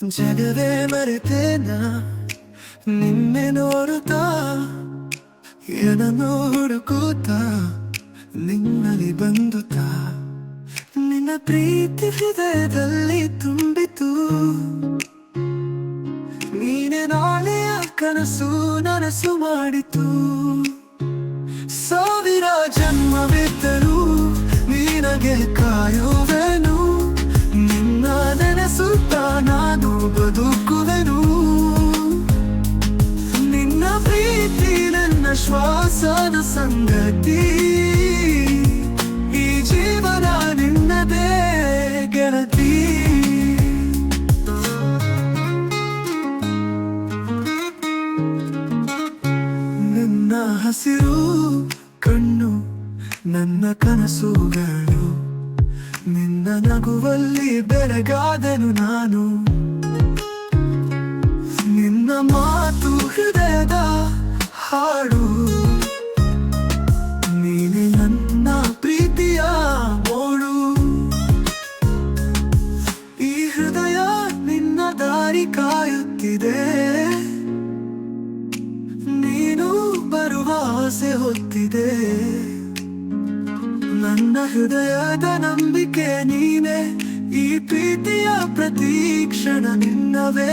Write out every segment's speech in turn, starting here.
ಜಗವೇ ಮರೆತೇನ ನಿನ್ನೆ ನೋಡುತ್ತಾ ಏನನ್ನು ಹುಡುಕುತ್ತಾ ನಿನ್ನಲ್ಲಿ ಬಂದುತ್ತಾ ನಿನ್ನ ಪ್ರೀತಿ ಹೃದಯದಲ್ಲಿ ತುಂಬಿತು ನೀನೆ ನಾಳೆಯ ಕನಸು ನನಸು ಮಾಡಿತು ಬದುಕುವೆನು ನಿನ್ನ ಪ್ರೀತಿ, ನನ್ನ ಶ್ವಾಸದ ಸಂಗತಿ. ಈ ಜೀವನ ನಿನ್ನದೇ ಗೆಳತಿ. ನಿನ್ನ ಹಸಿರು ಕಣ್ಣು, ನನ್ನ ಕನಸುಗಳು. ನಿನ್ನ ನಗುವಲ್ಲಿ ಬೆರಗಾದನು ನಾನು. ನಿನ್ನ ಮಾತು ಹೃದಯದ ಹಾಡು. ನೀನೆ ನನ್ನ ಪ್ರೀತಿಯ ಮೋಡು. ಈ ಹೃದಯ ನಿನ್ನ ದಾರಿ ಕಾಯುತ್ತಿದೆ. ನೀನು ಬರುವ ಆಸೆ ಹೊತ್ತಿದೆ. ನನ್ನ ಹೃದಯದ ನಂಬಿಕೆ ನೀನೆ, ಈ ಪ್ರೀತಿಯ ಪ್ರತೀಕ್ಷಣ ನಿನ್ನವೇ.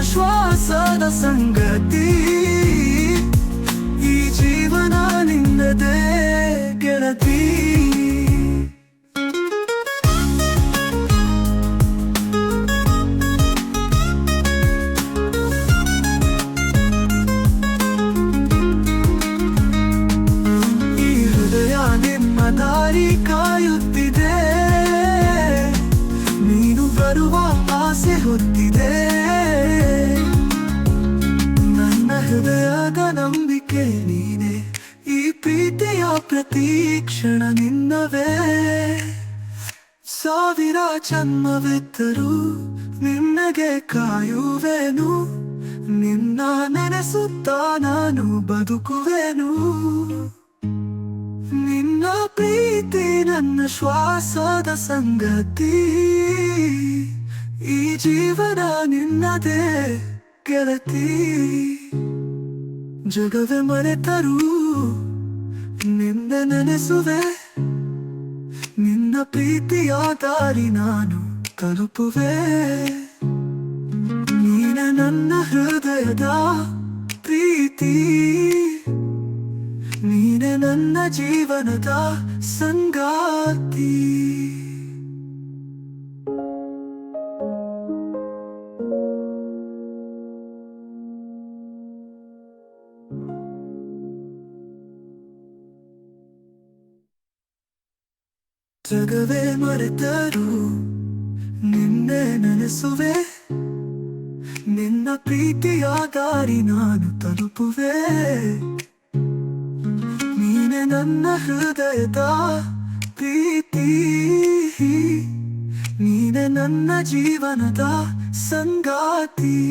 ನನ್ನ ಶ್ವಾಸದ ಸಂಗತಿ ಈ ಜೀವನ ನಿನ್ನದೇ ಗೆಳತಿ ಈ ಹೃದಯ ನಿಮ್ಮ ದಾರಿ ಪ್ರೀತಿಯ ಪ್ರತೀಕ್ಷಣ ನಿನ್ನವೇ ಸಾವಿರ ಜನ್ಮವಿದ್ದರೂ ನಿನ್ನಗೆ ಕಾಯುವೆನು, ನಿನ್ನ ನೆನೆಸುತ್ತಾ ನಾನು ಬದುಕುವೆನು. ನಿನ್ನ ಪ್ರೀತಿ ನನ್ನ ಶ್ವಾಸದ ಸಂಗತಿ, ಈ ಜೀವನ ನಿನ್ನದೇ ಗೆಳತಿ. ಜಗವೇ ಮರೆತರೂ ನಿನ್ನ ನೆನೆಸುವೆ. ನಿನ್ನ ಪ್ರೀತಿಯ ದಾರಿ ನಾನು ತಲುಪುವೆ. ನೀನ ನನ್ನ ಹೃದಯದ ಪ್ರೀತಿ. ನೀನೆ ನನ್ನ ಜೀವನದ ಸಂಗಾತಿ. ಜಗವೇ ಮರೆತರು ನಿನ್ನೆ ನೆನೆಸುವೆ. ನಿನ್ನ ಪ್ರೀತಿಯ ದಾರಿ ನಾನು ತಲುಪುವೆ. ನೀನೆ ನನ್ನ ಹೃದಯದ ಪ್ರೀತಿ. ನೀನೆ ನನ್ನ ಜೀವನದ ಸಂಗಾತಿ.